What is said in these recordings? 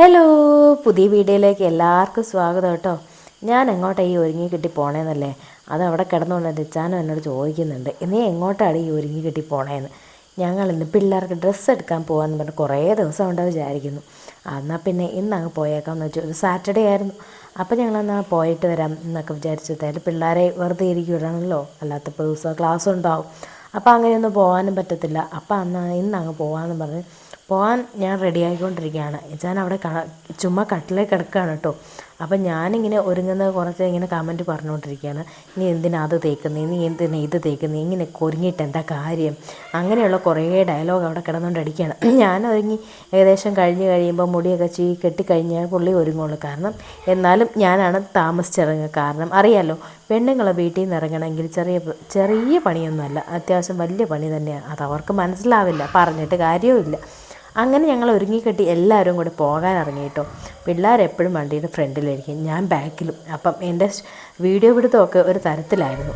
Hello പുതിയ വീഡിയോയിലേക്ക് എല്ലാവർക്കും സ്വാഗതം കേട്ടോ. ഞാൻ എങ്ങോട്ടാണ് ഈ ഒരുങ്ങി കിട്ടി പോണേന്നല്ലേ? അത് അവിടെ കിടന്നുകൊണ്ട് റിച്ചാനും എന്നോട് ചോദിക്കുന്നുണ്ട് നീ എങ്ങോട്ടാണ് ഈ ഒരുങ്ങി കിട്ടി പോണേന്ന്? ഞങ്ങൾ ഇന്ന് പിള്ളേർക്ക് ഡ്രസ്സ് എടുക്കാൻ പോകാമെന്ന് പറഞ്ഞ് കുറേ ദിവസം ഉണ്ടാവും വിചാരിക്കുന്നു. എന്നാൽ പിന്നെ ഇന്ന് അങ്ങ് പോയേക്കാമെന്ന് വെച്ചു. ഒരു സാറ്റർഡേ ആയിരുന്നു. അപ്പോൾ ഞങ്ങളെന്നാൽ പോയിട്ട് വരാം എന്നൊക്കെ വിചാരിച്ചു. എന്തായാലും പിള്ളേരെ വെറുതെ ഇരിക്കുകയാണല്ലോ അല്ലാത്തപ്പോൾ ദിവസം ക്ലാസ് ഉണ്ടാവും അപ്പോൾ അങ്ങനെയൊന്നും പോകാനും പറ്റത്തില്ല. അപ്പോൾ അന്ന് ഇന്ന് അങ്ങ് പോകാമെന്ന് പറഞ്ഞ് പോകാൻ ഞാൻ റെഡി ആയിക്കൊണ്ടിരിക്കുകയാണ്. ഞാൻ അവിടെ ചുമ്മാ കട്ടിലേ കിടക്കുകയാണ് കേട്ടോ അപ്പം ഞാനിങ്ങനെ ഒരുങ്ങുന്ന കുറച്ച് ഇങ്ങനെ കമന്റ് പറഞ്ഞുകൊണ്ടിരിക്കുകയാണ്. ഇനി എന്തിനാ അത് തേക്കുന്നത് ഇനി എന്തിനാ ഇത് തേക്കുന്നത് ഇങ്ങനെ ഒരുങ്ങിയിട്ട് എന്താ കാര്യം? അങ്ങനെയുള്ള കുറേ ഡയലോഗ് അവിടെ കിടന്നുകൊണ്ട് അടിക്കുകയാണ് ഞാൻ ഒരുങ്ങി ഏകദേശം കഴിഞ്ഞ് കഴിയുമ്പോൾ മുടിയൊക്കെ ചീ കെട്ടിക്കഴിഞ്ഞാൽ പുള്ളി ഒരുങ്ങുള്ളൂ. കാരണം എന്നാലും ഞാനാണ് താമസിച്ചിറങ്ങുക. കാരണം അറിയാലോ പെണ്ണുങ്ങളെ വീട്ടിൽ നിന്ന് ഇറങ്ങണമെങ്കിൽ ചെറിയ ചെറിയ പണിയൊന്നുമല്ല. അത്യാവശ്യം വലിയ പണി തന്നെയാണ് അത് അവർക്ക് മനസ്സിലാവില്ല. പറഞ്ഞിട്ട് കാര്യവുമില്ല. അങ്ങനെ ഞങ്ങൾ ഒരുങ്ങിക്കെട്ടി എല്ലാവരും കൂടി പോകാൻ ഇറങ്ങി കേട്ടോ പിള്ളേരെപ്പോഴും വണ്ടിയുടെ ഫ്രണ്ടിലായിരിക്കും. ഞാൻ ബാക്കിലും. അപ്പം എന്റെ വീഡിയോ പിടുത്തമൊക്കെ ഒരു തരത്തിലായിരുന്നു.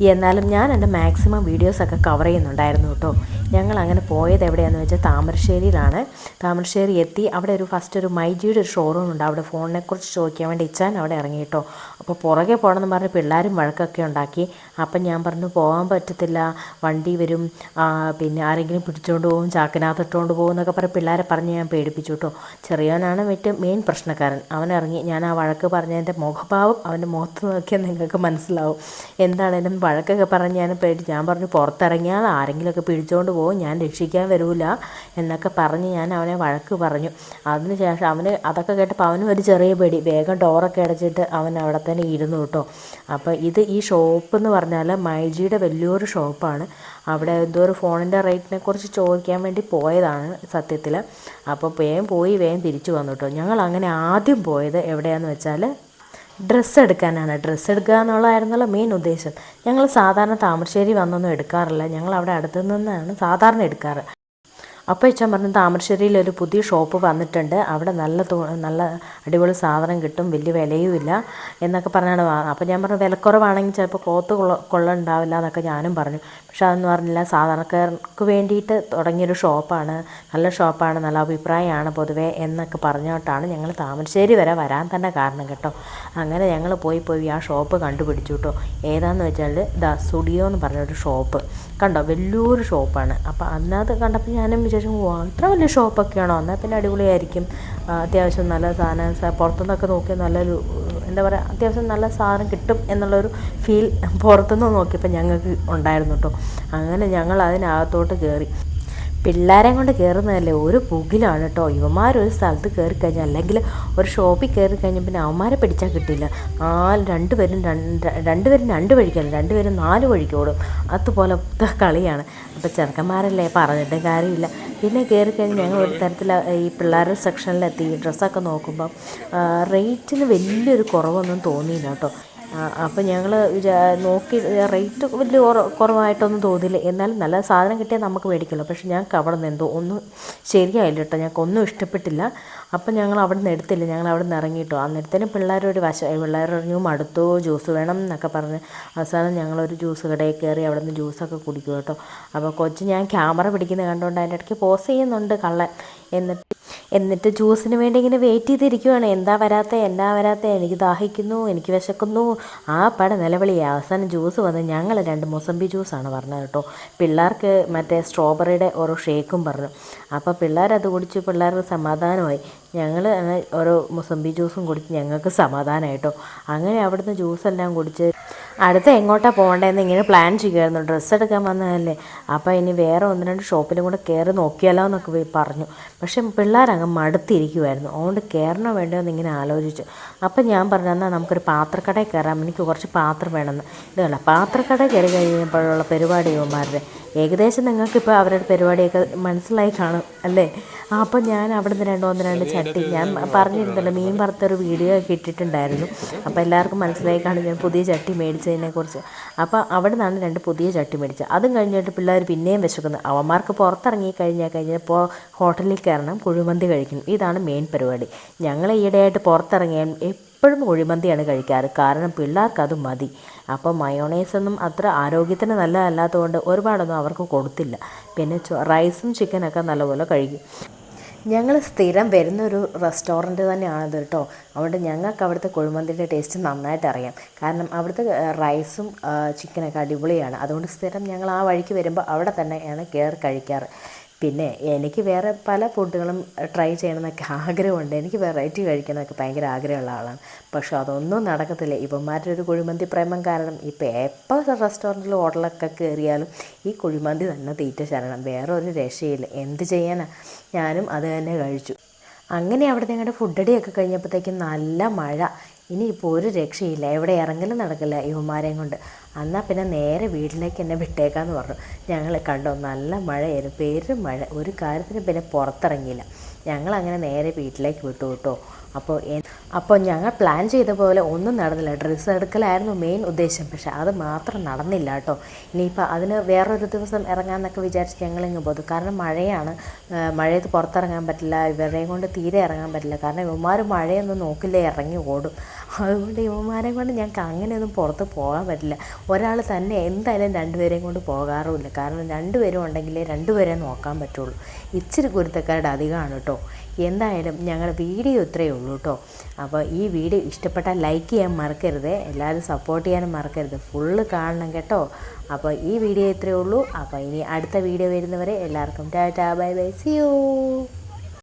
എന്നാലും ഞാൻ എന്റെ മാക്സിമം വീഡിയോസൊക്കെ കവർ ചെയ്യുന്നുണ്ടായിരുന്നു കേട്ടോ. ഞങ്ങൾ അങ്ങനെ പോയത് എവിടെയാണെന്ന് വെച്ചാൽ താമരശ്ശേരിയിലാണ്. താമരശ്ശേരി എത്തി. അവിടെ ഒരു ഫസ്റ്റ് ഒരു മൈജിയുടെ ഒരു ഷോറൂം ഉണ്ട് അവിടെ ഫോണിനെക്കുറിച്ച് ചോദിക്കാൻ വേണ്ടി ഇച്ചാൻ അവിടെ ഇറങ്ങി കേട്ടോ അപ്പോൾ പുറകെ പോകണമെന്ന് പറഞ്ഞ് പിള്ളേരും വഴക്കൊക്കെ ഉണ്ടാക്കി. അപ്പം ഞാൻ പറഞ്ഞു പോകാൻ പറ്റത്തില്ല. വണ്ടി വരും. പിന്നെ ആരെങ്കിലും പിടിച്ചുകൊണ്ട് പോകും ചാക്കിനകത്ത് ഇട്ടുകൊണ്ട് പോകും എന്നൊക്കെ പറഞ്ഞ് പിള്ളേരെ പറഞ്ഞ് ഞാൻ പേടിപ്പിച്ചു കേട്ടോ. ചെറിയവനാണ് മറ്റ് മെയിൻ പ്രശ്നക്കാരൻ. അവൻ ഇറങ്ങി. ഞാൻ ആ വഴക്ക് പറഞ്ഞതിന്റെ മുഖഭാവം അവന്റെ മുഖത്ത് നോക്കിയാൽ നിങ്ങൾക്ക് മനസ്സിലാവും. എന്താണേലും വഴക്കൊക്കെ പറഞ്ഞ് ഞാൻ പേടി. ഞാൻ പറഞ്ഞു പുറത്തിറങ്ങിയാൽ ആരെങ്കിലുമൊക്കെ പിടിച്ചുകൊണ്ട് പോകും ഞാൻ രക്ഷിക്കാൻ വരില്ല എന്നൊക്കെ പറഞ്ഞ് ഞാൻ അവനെ വഴക്ക് പറഞ്ഞു. അതിനുശേഷം അവന് അതൊക്കെ കേട്ടപ്പോൾ അവനും ഒരു ചെറിയ പേടി. വേഗം ഡോറൊക്കെ അടച്ചിട്ട് അവൻ അവിടെ തന്നെ ഇരുന്നു കേട്ടോ. അപ്പോൾ ഇത് ഈ ഷോപ്പ് എന്ന് പറഞ്ഞാൽ മൈജിയുടെ വലിയൊരു ഷോപ്പാണ് അവിടെ എന്തോ ഒരു ഫോണിന്റെ റേറ്റിനെ കുറിച്ച് ചോദിക്കാൻ വേണ്ടി പോയതാണ് സത്യത്തിൽ അപ്പോൾ വേഗം പോയി വേഗം തിരിച്ചു വന്നു കേട്ടോ. ഞങ്ങൾ അങ്ങനെ ആദ്യം പോയത് എവിടെയാണെന്ന് വെച്ചാൽ ഡ്രസ്സ് എടുക്കാനാണ്. ഡ്രസ്സ് എടുക്കുക എന്നുള്ളതായിരുന്നല്ലോ മെയിൻ ഉദ്ദേശം. ഞങ്ങൾ സാധാരണ താമരശ്ശേരി വന്നൊന്നും എടുക്കാറില്ല. ഞങ്ങൾ അവിടെ അടുത്തു നിന്നാണ് സാധാരണ എടുക്കാറ്. അപ്പോൾ ഇച്ചാൻ പറഞ്ഞു താമരശ്ശേരിയിൽ ഒരു പുതിയ ഷോപ്പ് വന്നിട്ടുണ്ട്. അവിടെ നല്ല നല്ല അടിപൊളി സാധനം കിട്ടും. വലിയ വിലയുമില്ല. എന്നൊക്കെ പറഞ്ഞാണ് അപ്പോൾ ഞാൻ പറഞ്ഞു വിലക്കുറവാണെങ്കിൽ ചിലപ്പോൾ കോത്ത് കൊള്ള കൊള്ളുണ്ടാവില്ല എന്നൊക്കെ ഞാനും പറഞ്ഞു. പക്ഷെ അതൊന്നും പറഞ്ഞില്ല. സാധാരണക്കാർക്ക് വേണ്ടിയിട്ട് തുടങ്ങിയൊരു ഷോപ്പാണ്. നല്ല ഷോപ്പാണ് നല്ല അഭിപ്രായമാണ് പൊതുവേ എന്നൊക്കെ പറഞ്ഞോട്ടാണ് ഞങ്ങൾ താമരശ്ശേരി വരെ വരാൻ തന്നെ കാരണം കേട്ടോ. അങ്ങനെ ഞങ്ങൾ പോയി പോയി ആ ഷോപ്പ് കണ്ടുപിടിച്ചു കേട്ടോ ഏതാന്ന് വെച്ചാൽ ദ സ്റ്റുഡിയോ എന്ന് പറഞ്ഞൊരു ഷോപ്പ്. കണ്ടോ? വലിയൊരു ഷോപ്പാണ്. അപ്പോൾ അതിനകത്ത് കണ്ടപ്പോൾ ഞാനും ഓ അത്ര വലിയ ഷോപ്പൊക്കെയാണോ? എന്നാൽ പിന്നെ അടിപൊളിയായിരിക്കും. അത്യാവശ്യം നല്ല സാധനം പുറത്തുനിന്നൊക്കെ നോക്കിയാൽ നല്ലൊരു എന്താ പറയുക അത്യാവശ്യം നല്ല സാധനം കിട്ടും എന്നുള്ളൊരു ഫീൽ പുറത്തുനിന്ന് നോക്കിയപ്പോൾ ഞങ്ങൾക്ക് ഉണ്ടായിരുന്നു കേട്ടോ അങ്ങനെ ഞങ്ങൾ അതിനകത്തോട്ട് കയറി പിള്ളേരെ കൊണ്ട് കയറുന്നതല്ലേ ഒരു പുകിലാണ് കേട്ടോ. ഇവന്മാരൊരു സ്ഥലത്ത് കയറി കഴിഞ്ഞാൽ അല്ലെങ്കിൽ ഒരു ഷോപ്പിൽ കയറി കഴിഞ്ഞാൽ പിന്നെ അവന്മാരെ പിടിച്ചാൽ കിട്ടില്ല. നാല് രണ്ടുപേരും രണ്ട് രണ്ടുപേരും രണ്ട് വഴിക്കല്ല രണ്ടുപേരും നാല് വഴിക്കോടും. അതുപോലെ കളിയാണ്. അപ്പോൾ ചെറുക്കന്മാരല്ലേ പറഞ്ഞിട്ട് കാര്യമില്ല. പിന്നെ കയറി കഴിഞ്ഞ് ഞങ്ങൾ ഒരു തരത്തിൽ ഈ പിള്ളേരുടെ സെക്ഷനിലെത്തി ഡ്രസ്സൊക്കെ നോക്കുമ്പം റേറ്റിന് വലിയൊരു കുറവൊന്നും തോന്നിയില്ല കേട്ടോ. അപ്പോൾ ഞങ്ങൾ നോക്കി റേറ്റ് വലിയ കുറവായിട്ടൊന്നും തോന്നിയില്ല എന്നാലും നല്ല സാധനം കിട്ടിയാൽ നമുക്ക് മേടിക്കുള്ളൂ പക്ഷേ ഞങ്ങൾക്ക് അവിടെ നിന്ന് എന്തോ ഒന്നും ശരിയായില്ല കേട്ടോ ഞങ്ങൾക്ക് ഒന്നും ഇഷ്ടപ്പെട്ടില്ല. അപ്പം ഞങ്ങൾ അവിടെ നിന്ന് എടുത്തില്ല. ഞങ്ങൾ അവിടെ നിന്ന് ഇറങ്ങിയിട്ടോ അന്നേരത്തേനും പിള്ളേരൊരു വശ പറഞ്ഞു മടുത്തു. ജ്യൂസ് വേണം എന്നൊക്കെ പറഞ്ഞ് അവസാനം ഞങ്ങളൊരു ജ്യൂസ് കടയിൽ കയറി അവിടെ നിന്ന് ജ്യൂസൊക്കെ കുടിക്കും കേട്ടോ അപ്പോൾ കൊച്ചു ഞാൻ ക്യാമറ പിടിക്കുന്നത് കണ്ടുകൊണ്ട് അതിന്റെ ഇടയ്ക്ക് പോസ് ചെയ്യുന്നുണ്ട് കള്ളൻ. എന്നിട്ട് എന്നിട്ട് ജ്യൂസിന് വേണ്ടി ഇങ്ങനെ വെയിറ്റ് ചെയ്തിരിക്കുവാണ്. എന്താ വരാത്ത? എന്താ വരാത്ത? എനിക്ക് ദാഹിക്കുന്നു എനിക്ക് വിശക്കുന്നു. ആ പട നിലവിളി. അവസാനം ജ്യൂസ് വന്ന് ഞങ്ങൾ രണ്ട് മൊസമ്പി ജ്യൂസാണ് പറഞ്ഞത് കേട്ടോ. പിള്ളേർക്ക് മറ്റേ സ്ട്രോബെറിയുടെ ഓരോ ഷേക്കും പറഞ്ഞു. അപ്പോൾ പിള്ളേരത് കുടിച്ച് പിള്ളേർക്ക് സമാധാനമായി. ഞങ്ങൾ ഓരോ മുസംബി ജ്യൂസും കുടിച്ച് ഞങ്ങൾക്ക് സമാധാനമായിട്ടോ അങ്ങനെ അവിടുന്ന് ജ്യൂസെല്ലാം കുടിച്ച് അടുത്ത എങ്ങോട്ടാണ് പോകേണ്ടതെന്ന് ഇങ്ങനെ പ്ലാൻ ചെയ്യുമായിരുന്നു ഡ്രസ്സ് എടുക്കാൻ വന്നതല്ലേ. അപ്പോൾ ഇനി വേറെ ഒന്ന് രണ്ട് ഷോപ്പിലും കൂടെ കയറി നോക്കിയാലോ എന്നൊക്കെ പറഞ്ഞു. പക്ഷേ പിള്ളേരങ്ങ് മടുത്തിരിക്കുമായിരുന്നു അതുകൊണ്ട് കയറണോ വേണ്ടോ എന്ന് ഇങ്ങനെ ആലോചിച്ചു. അപ്പം ഞാൻ പറഞ്ഞു എന്നാൽ നമുക്കൊരു പാത്രക്കടയിൽ കയറാം എനിക്ക് കുറച്ച് പാത്രം വേണമെന്ന്. ഇതല്ല പാത്രക്കട കയറി കഴിഞ്ഞപ്പോഴുള്ള പരിപാടി യുവന്മാരുടെ ഏകദേശം നിങ്ങൾക്കിപ്പോൾ അവരുടെ പരിപാടിയൊക്കെ മനസ്സിലായി കാണും അല്ലേ? അപ്പോൾ ഞാൻ അവിടെ നിന്ന് രണ്ടോ ഒന്ന് രണ്ട് ചട്ടി ഞാൻ പറഞ്ഞിരുന്നല്ലോ മീൻ വറുത്തൊരു വീഡിയോ ഒക്കെ ഇട്ടിട്ടുണ്ടായിരുന്നു. അപ്പോൾ എല്ലാവർക്കും മനസ്സിലായി കാണും ഞാൻ പുതിയ ചട്ടി മേടിച്ചതിനെക്കുറിച്ച് അപ്പോൾ അവിടെ നിന്നാണ് രണ്ട് പുതിയ ചട്ടി മേടിച്ചത്. അതും കഴിഞ്ഞിട്ട് പിള്ളേർ പിന്നെയും വിശക്കുന്നു. അവന്മാർക്ക് പുറത്തിറങ്ങി കഴിഞ്ഞാൽ കഴിഞ്ഞപ്പോൾ ഹോട്ടലിൽ കയറണം കുഴിമന്തി കഴിക്കണം. ഇതാണ് മെയിൻ പരിപാടി. ഞങ്ങൾ ഈയിടെയായിട്ട് പുറത്തിറങ്ങിയാൽ എപ്പോഴും കുഴിമന്തിയാണ് കഴിക്കാറ്. കാരണം പിള്ളേർക്ക് അത് മതി. അപ്പോൾ മയോണൈസൊന്നും അത്ര ആരോഗ്യത്തിന് നല്ലതല്ലാത്തതുകൊണ്ട് ഒരുപാടൊന്നും അവർക്ക് കൊടുത്തില്ല. പിന്നെ റൈസും ചിക്കനൊക്കെ നല്ലപോലെ കഴിക്കും. ഞങ്ങൾ സ്ഥിരം വരുന്നൊരു റെസ്റ്റോറന്റ് തന്നെയാണത് കേട്ടോ. അതുകൊണ്ട് ഞങ്ങൾക്ക് അവിടുത്തെ കുഴിമന്തിന്റെ ടേസ്റ്റ് നന്നായിട്ട് അറിയാം. കാരണം അവിടുത്തെ റൈസും ചിക്കനൊക്കെ അടിപൊളിയാണ്. അതുകൊണ്ട് സ്ഥിരം ഞങ്ങൾ ആ വഴിക്ക് വരുമ്പോൾ അവിടെ തന്നെയാണ് കയറി കഴിക്കാറ്. പിന്നെ എനിക്ക് വേറെ പല ഫുഡുകളും ട്രൈ ചെയ്യണമെന്നൊക്കെ ആഗ്രഹമുണ്ട്. എനിക്ക് വെറൈറ്റി കഴിക്കണമെന്നൊക്കെ ഭയങ്കര ആഗ്രഹമുള്ള ആളാണ്. പക്ഷേ അതൊന്നും നടക്കത്തില്ല. ഇവന്മാരുടെ ഒരു കുഴിമന്തി പ്രേമം കാരണം ഇപ്പോൾ എപ്പോൾ റെസ്റ്റോറന്റിൽ ഹോട്ടലൊക്കെ കയറിയാലും ഈ കുഴിമന്തി തന്നെ തീറ്റ ശരണം. വേറെ ഒരു രക്ഷയില്ല. എന്ത് ചെയ്യാനാ? ഞാനും അത് തന്നെ കഴിച്ചു. അങ്ങനെ അവിടെ ഞങ്ങളുടെ ഫുഡടിയൊക്കെ കഴിഞ്ഞപ്പോഴത്തേക്കും നല്ല മഴ. ഇനിയിപ്പോൾ ഒരു രക്ഷയില്ല. എവിടെ ഇറങ്ങലും നടക്കില്ല യുവമാരെയും കൊണ്ട്. എന്നാൽ പിന്നെ നേരെ വീട്ടിലേക്ക് എന്നെ വിട്ടേക്കാന്ന് പറഞ്ഞു. ഞങ്ങൾ കണ്ടോ നല്ല മഴയായിരുന്നു. പേരും മഴ. ഒരു കാര്യത്തിന് പിന്നെ പുറത്തിറങ്ങിയില്ല. ഞങ്ങളങ്ങനെ നേരെ വീട്ടിലേക്ക് വിട്ടു കേട്ടോ. അപ്പോൾ അപ്പോൾ ഞങ്ങൾ പ്ലാൻ ചെയ്ത പോലെ ഒന്നും നടന്നില്ല. ഡ്രസ്സ് എടുക്കലായിരുന്നു മെയിൻ ഉദ്ദേശം. പക്ഷേ അത് മാത്രം നടന്നില്ല കേട്ടോ. ഇനിയിപ്പോൾ അതിന് വേറൊരു ദിവസം ഇറങ്ങാമെന്നൊക്കെ വിചാരിച്ച് ഞങ്ങളിങ്ങ് പോകും കാരണം മഴയാണ്. മഴയത്ത് പുറത്തിറങ്ങാൻ പറ്റില്ല. ഇവരെയും കൊണ്ട് തീരെ ഇറങ്ങാൻ പറ്റില്ല. കാരണം ഇവന്മാർ മഴയൊന്നും നോക്കില്ലേ ഇറങ്ങി ഓടും. അതുകൊണ്ട് ഇവന്മാരെ കൊണ്ട് ഞങ്ങൾക്ക് അങ്ങനെയൊന്നും പുറത്ത് പോകാൻ പറ്റില്ല. ഒരാൾ തന്നെ എന്തായാലും രണ്ടുപേരെയും കൊണ്ട് പോകാറുമില്ല. കാരണം രണ്ടുപേരും ഉണ്ടെങ്കിലേ രണ്ടുപേരെ നോക്കാൻ പറ്റുള്ളൂ. ഇച്ചിരി കുരുത്തക്കാരുടെ അധികമാണ് കേട്ടോ. എന്തായാലും ഞങ്ങളുടെ വീഡിയോ ഇത്രയേ ഉള്ളൂ കേട്ടോ. അപ്പോൾ ഈ വീഡിയോ ഇഷ്ടപ്പെട്ടാൽ ലൈക്ക് ചെയ്യാൻ മറക്കരുത്. എല്ലാവരും സപ്പോർട്ട് ചെയ്യാനും മറക്കരുത്. ഫുള്ള് കാണണം കേട്ടോ. അപ്പോൾ ഈ വീഡിയോ ഇത്രയേ ഉള്ളൂ. അപ്പോൾ ഇനി അടുത്ത വീഡിയോ വരുന്നവരെ എല്ലാവർക്കും tata bye bye. See you